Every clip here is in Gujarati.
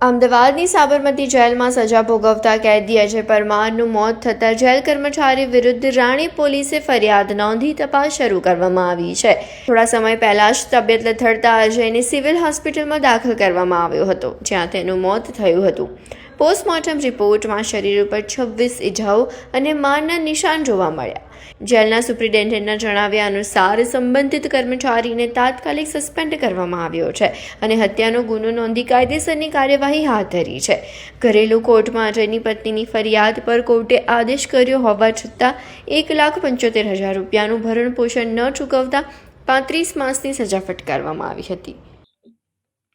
અમદાવાદની સાબરમતી જેલમાં સજા ભોગવતા કેદી અજય પરમારનું મોત થતાં જેલ કર્મચારી વિરુદ્ધ રાણી પોલીસે ફરિયાદ નોંધી તપાસ શરૂ કરવામાં આવી છે. થોડા સમય પહેલા જ તબિયત લથડતા અજયને સિવિલ હોસ્પિટલમાં દાખલ કરવામાં આવ્યો હતો, જ્યાં તેનું મોત થયું હતું. પોસ્ટમોર્ટમ રિપોર્ટમાં શરીર ઉપર છવ્વીસ ઇજાઓ અને મારના નિશાન જોવા મળ્યા. જેલના સુપ્રિન્ટેન્ડન્ટના જણાવ્યા અનુસાર સંબંધિત કર્મચારીને તાત્કાલિક સસ્પેન્ડ કરવામાં આવ્યો છે અને હત્યાનો ગુનો નોંધી કાયદેસરની કાર્યવાહી હાથ ધરી છે. ઘરેલું કોર્ટમાં અજયની પત્નીની ફરિયાદ પર કોર્ટે આદેશ કર્યો હોવા છતાં એક લાખ પંચોતેર હજાર રૂપિયાનું ભરણપોષણ ન ચૂકવતા પાંત્રીસ માસની સજા ફટકારવામાં આવી હતી.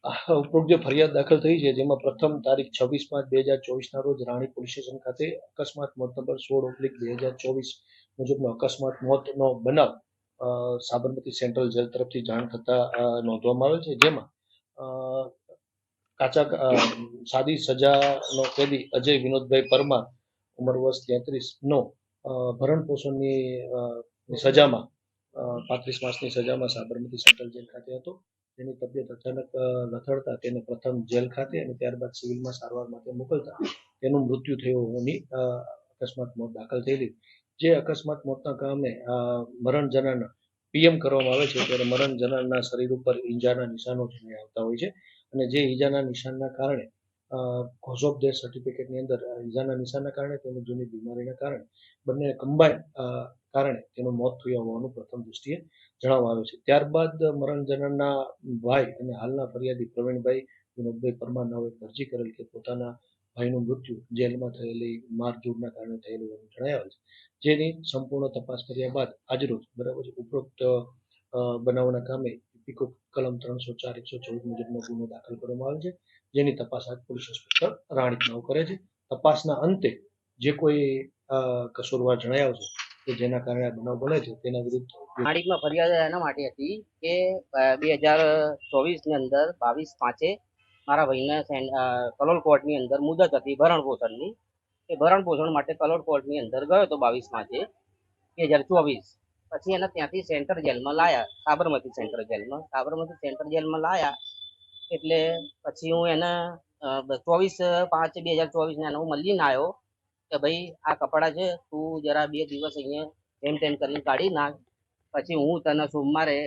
ઉપરોક્ત જે ફરિયાદ દાખલ થઈ છે, જેમાં પ્રથમ તારીખ છવ્વીસ પાંચ બે હજાર ચોવીસના રોજ રાણી પોલીસ સ્ટેશન ખાતે અકસ્માત મોત નંબર સોળ ઓબ્લિક બે હજાર ચોવીસ મુજબનો અકસ્માત મોતનો બનાવ સાબરમતી સેન્ટ્રલ જેલ તરફથી જાણ થતા નોંધવામાં આવેલ છે. જેમાં કાચા સાદી સજાનો કેદી અજય વિનોદભાઈ પરમાર, ઉંમર વર્ષ તેત્રીસ નો ભરણ પોષણની સજામાં પાંત્રીસ માસની સજામાં સાબરમતી સેન્ટ્રલ જેલ ખાતે હતો. તેની તબિયત અચાનક લથડતા તેને પ્રથમ જેલ ખાતે અને ત્યારબાદ સિવિલમાં સારવાર માટે મોકલતા તેનું મૃત્યુ થયું હોવાની અકસ્માત મોત દાખલ થયેલી. જે અકસ્માત મોતના કારણે મરણ જનારના પીએમ કરવામાં આવે છે ત્યારે મરણ જનારના શરીર ઉપર ઈજાના નિશાનો જોઈ આવતા હોય છે અને જે ઈજાના નિશાનના કારણે કોઝ ઓફ ડેથ સર્ટિફિકેટની અંદર ઈજાના નિશાનના કારણે તેમજ જૂની બીમારીના કારણે, બંને કમ્બાઈન કારણે તેનું મોત થયું હોવાનું પ્રથમ દૃષ્ટિએ જણાવવામાં આવે છે. ત્યારબાદ મરણ જનારના ભાઈ અને હાલના ફરિયાદી પ્રવીણભાઈ વિનોદભાઈ પરમાર નાઓએ અરજી કરેલ કે પોતાના ભાઈનું મૃત્યુ જેલમાં થયેલી મારઝૂડના કારણે થયેલું હોવાનું જણાવ્યું છે. જેની સંપૂર્ણ તપાસ કર્યા બાદ આજરોજ બરાબર છે, ઉપરોક્ત બનાવના કામે કલમ ત્રણસો ચાર એકસો ચૌદ મુજબનો ગુનો દાખલ કરવામાં આવે છે. જેની તપાસ આજ પોલીસ ઇન્સ્પેક્ટર રાણીત નવ કરે છે. તપાસના અંતે જે કોઈ કસૂરવાર જણાય આવશે કે જેના કારણે આ બનાવ બને છે તેના વિરુદ્ધ રાણીતમાં ફરિયાદ એના માટે હતી કે બે હજાર ચોવીસની અંદર બાવીસ પાંચે મારા ભાઈને કલોલ કોર્ટની અંદર મુદત હતી ભરણ પોષણની. એ ભરણ પોષણ માટે કલોલ કોર્ટની અંદર ગયો હતો બાવીસ પાંચે બે હજાર ચોવીસ. પછી એને ત્યાંથી સેન્ટ્રલ જેલમાં લાયા, સાબરમતી સેન્ટ્રલ જેલમાં. સાબરમતી સેન્ટ્રલ જેલમાં લાયા એટલે પછી હું એને ચોવીસ, પાંચ, બે હજાર ચોવીસને એને હું મળીને આવ્યો કે ભાઈ, આ કપડાં છે, તું જરા બે દિવસ અહીંયા તેમ તેમ કરીને કાઢી નાખ. પછી હું તને સોમવારે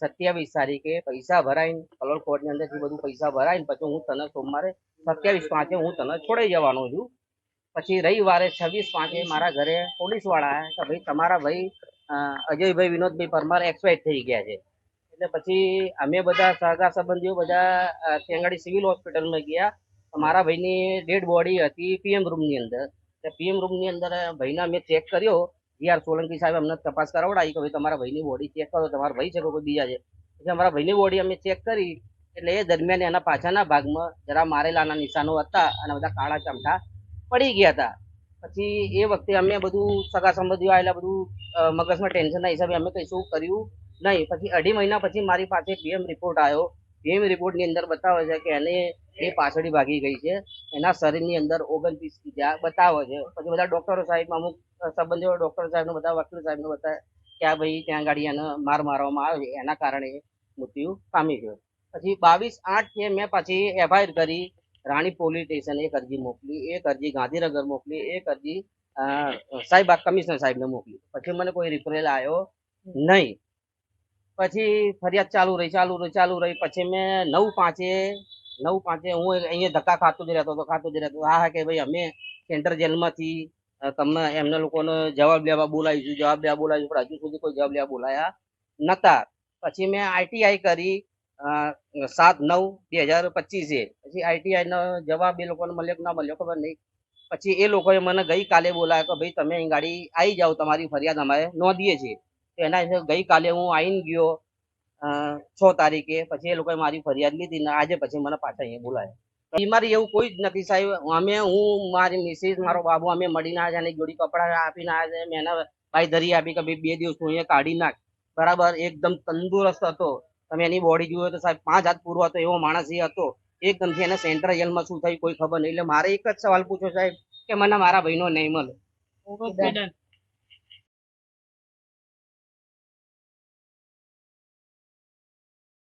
સત્યાવીસ તારીખે પૈસા ભરાઈને, કલોલ કોર્ટની અંદરથી બધું પૈસા ભરાઈને, પછી હું તને સોમવારે સત્યાવીસ પાંચે હું તને છોડાઈ જવાનો છું. પછી રવિવારે છવ્વીસ પાંચે મારા ઘરે પોલીસવાળા કે ભાઈ, તમારા ભાઈ અજયભાઈ, વિનોદભાઈ પરમાર એક્સપાયર થઈ ગયા છે. એટલે પછી અમે બધા સગા સંબંધીઓ બધા ત્યાં સિવિલ હોસ્પિટલમાં ગયા. મારા ભાઈની ડેડ બોડી હતી પીએમ રૂમની અંદર. પીએમ રૂમની અંદર ભાઈને અમે ચેક કર્યો. યાર સોલંકી સાહેબ અમને તપાસ કરાવડાવી કે ભાઈ તમારા ભાઈની બોડી ચેક કરો, તમારા ભાઈ છે કે કોઈ બીજા છે. પછી અમારા ભાઈની બોડી અમે ચેક કરી. એટલે એ દરમિયાન એના પાછળના ભાગમાં જરા મારેલાના નિશાનો હતા અને બધા કાળા ચમટા પડી ગયા હતા. પછી એ વખતે અમે બધું સગા સંબંધીઓ આવેલા બધું મગજમાં ટેન્શનના હિસાબે અમે કશું કર્યું. નહીં, પછી અઢી મહિના પછી મારી પાસે પીએમ રિપોર્ટ આવ્યો. પીએમ રિપોર્ટની અંદર બતાવે છે કે એને એ પાછળી ભાગી ગઈ છે. એના શરીરની અંદર ઓગણત્રીસ ઇજા બતાવે છે. પછી બધા ડોક્ટરો સાહેબ અમુક સંબંધીઓ ડોક્ટર સાહેબને, બધા વકીલ સાહેબને બધા કે આ ભાઈ ત્યાં ગાડી એને માર મારવામાં આવ્યો છે. એના કારણે મૃત્યુ પામી ગયો. પછી બાવીસ આઠ મેં પછી એફઆઈઆર કરી, રાણી પોલીસ સ્ટેશન એક અરજી મોકલી, એક અરજી ગાંધીનગર મોકલી, એક અરજી સાહેબ કમિશનર સાહેબને મોકલી. પછી મને કોઈ રિપ્રેલ આવ્યો નહીં. પછી ફરિયાદ ચાલુ રહી ચાલુ રહી ચાલુ રહી. પછી મેં નવ પાંચે નવ પાંચે હું અહીંયા ધક્કા ખાતો જ રહેતો હતો, ખાતો જ રહેતો હતો. હા હા, કે ભાઈ અમે સેન્ટર જેલમાંથી તમને એમને લોકોને જવાબ લેવા બોલાવીશું, જવાબ લેવા બોલાવીશું, પણ હજુ સુધી કોઈ જવાબ લેવા બોલાયા નતા. પછી મેં આઈટીઆઈ કરી સાત નવ બે હજાર પચીસે. પછી આઈટીઆઈનો જવાબ એ લોકોને મળ્યો ના મળ્યો ખબર નહીં. પછી એ લોકોએ મને ગઈકાલે બોલાવ્યા કે ભાઈ તમે અહીં ગાડી આવી જાઓ, તમારી ફરિયાદ અમારે નોંધીએ છીએ. તો એના ગઈકાલે હું આવીને ગયો છ તારીખે. પછી એ લોકોએ મારી ફરિયાદ લીધી ને આજે પછી મને પાછા અહીંયા બોલાયા. મારી એવું કોઈ જ નથી સાહેબ. અમે, હું, મારી મિસિસ, મારો બાબુ, અમે મળીને આવ્યા છે જોડી કપડાં આવ્યા છે મેં એના ભાઈ ધરી આપી કે બે દિવસ તું અહીંયા કાઢી નાખ. બરાબર? એકદમ તંદુરસ્ત હતો. તમે એની બોડી જોયો તો સાહેબ પાંચ હાથ પૂરો હતો એવો માણસ એ હતો. એકદમથી એને સેન્ટ્રલ જેલમાં શું થયું કોઈ ખબર નહીં. એટલે મારે એક જ સવાલ પૂછો સાહેબ કે મને મારા ભાઈનો નહીં મળે.